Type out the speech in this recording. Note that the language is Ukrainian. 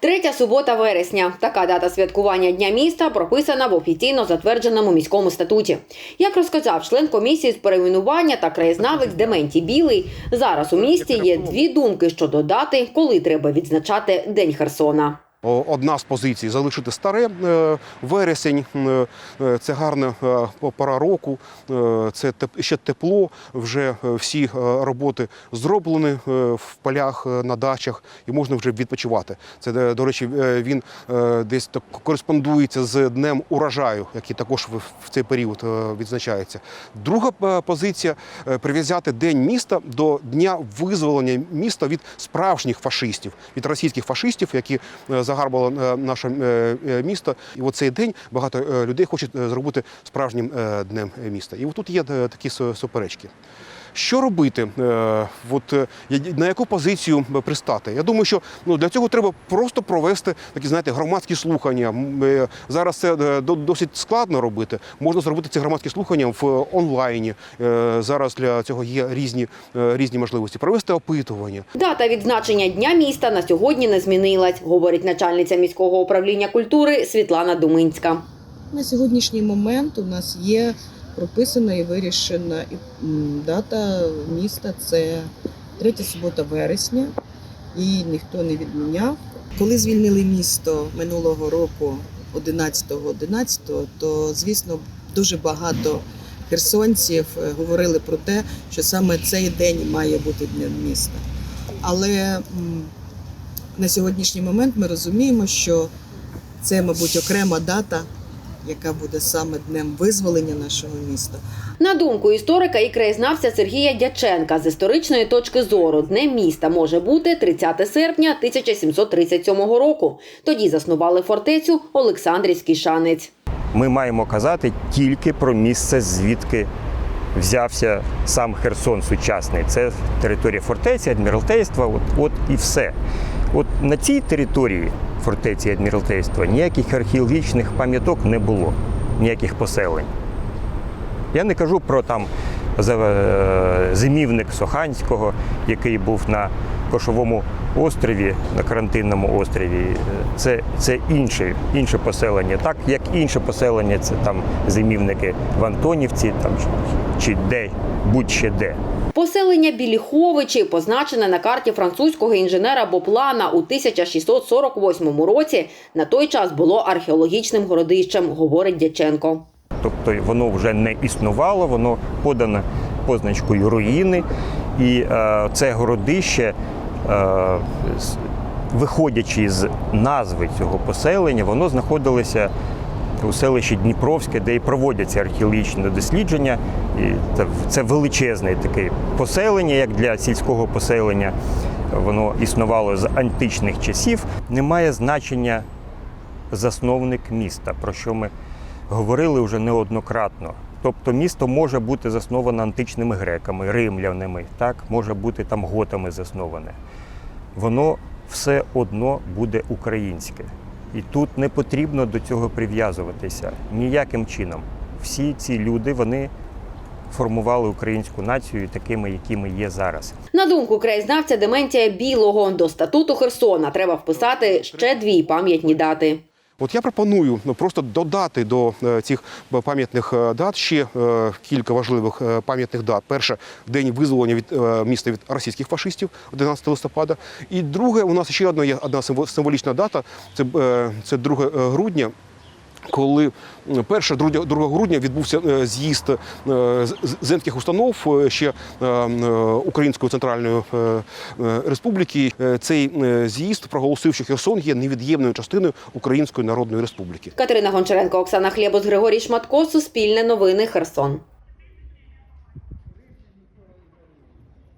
Третя субота вересня. Така дата святкування Дня міста прописана в офіційно затвердженому міському статуті. Як розказав член комісії з перейменування та краєзнавець Дементій Білий, зараз у місті є дві думки щодо дати, коли треба відзначати День Херсона. Одна з позицій залишити старе е, вересень. е, Це гарна е, пора року. Це ще тепло. Вже всі роботи зроблені в полях на дачах, і можна вже відпочивати. Це до речі, він десь так кореспондується з днем урожаю, який також в цей період відзначається. Друга позиція прив'язати день міста до дня визволення міста від справжніх фашистів, від російських фашистів, які е, загарбали е, наше е, е, місто. І в цей день багато людей хочуть зробити справжнім днем міста. І тут є такі суперечки. Що робити? Е, От е, на яку позицію пристати? Я думаю, що ну для цього треба просто провести такі, знаєте, громадські слухання. Е, Зараз це е, до- досить складно робити. Можна зробити ці громадські слухання в е, онлайні. Е, Зараз для цього є різні, е, різні можливості. Провести опитування. Дата відзначення Дня міста на сьогодні не змінилась, говорить начальниця міського управління культури Світлана Думинська. На сьогоднішній момент у нас є прописана і вирішена і, дата міста це третя субота вересня, і ніхто не відміняв. Коли звільнили місто минулого року, 11.11, то звісно дуже багато херсонців е, говорили про те, що саме цей день має бути днем міста. Але на сьогоднішній момент ми розуміємо, що це, мабуть, окрема дата, яка буде саме днем визволення нашого міста. На думку історика і краєзнавця Сергія Дяченка, з історичної точки зору Днем міста може бути 30 серпня 1737 року. Тоді заснували фортецю Олександрівський шанець. Ми маємо казати тільки про місце, звідки взявся сам Херсон сучасний. Це територія фортеці, адміралтейства, от, от і все. От на цій території фортеці адміралтейства ніяких археологічних пам'яток не було, ніяких поселень. Я не кажу про там е, зимівник Соханського, який був на Кошовому острові, на карантинному острові. Це, це інше, інше поселення. Так як інше поселення, це там зимівники в Антонівці там, чи- де, будь-ще де. Поселення Біліховичі позначене на карті французького інженера Боплана у 1648 році. На той час було археологічним городищем, говорить Дяченко. Тобто воно вже не існувало, воно подано позначкою руїни. І е, це городище, е, виходячи з назви цього поселення, воно знаходилося у селищі Дніпровське, де і проводяться археологічні дослідження. І це, величезне таке поселення, як для сільського поселення. Воно існувало з античних часів. Немає значення засновник міста, про що ми говорили вже неоднократно. Тобто місто може бути засноване античними греками, римлянами, так, може бути там готами засноване. Воно все одно буде українське. І тут не потрібно до цього прив'язуватися ніяким чином. Всі ці люди вони формували українську націю такими, якими є зараз. На думку краєзнавця Дементія Білого, до статуту Херсона треба вписати ще дві пам'ятні дати. От я пропоную ну, просто додати до е, цих пам'ятних е, дат ще е, кілька важливих е, пам'ятних дат. Перше день визволення від е, міста від російських фашистів 11 листопада. І друге, у нас ще одна є одна символ- символічна дата. Це, е, це 2 грудня. Коли 1 2 грудня відбувся е, з'їзд е, з- з- земських установ е, ще Української Центральної Республіки, цей з'їзд проголосив, що Херсон є невід'ємною частиною Української Народної Республіки. Катерина Гончаренко, Оксана Хлєбос, Григорій Шматко, Суспільне новини, Херсон.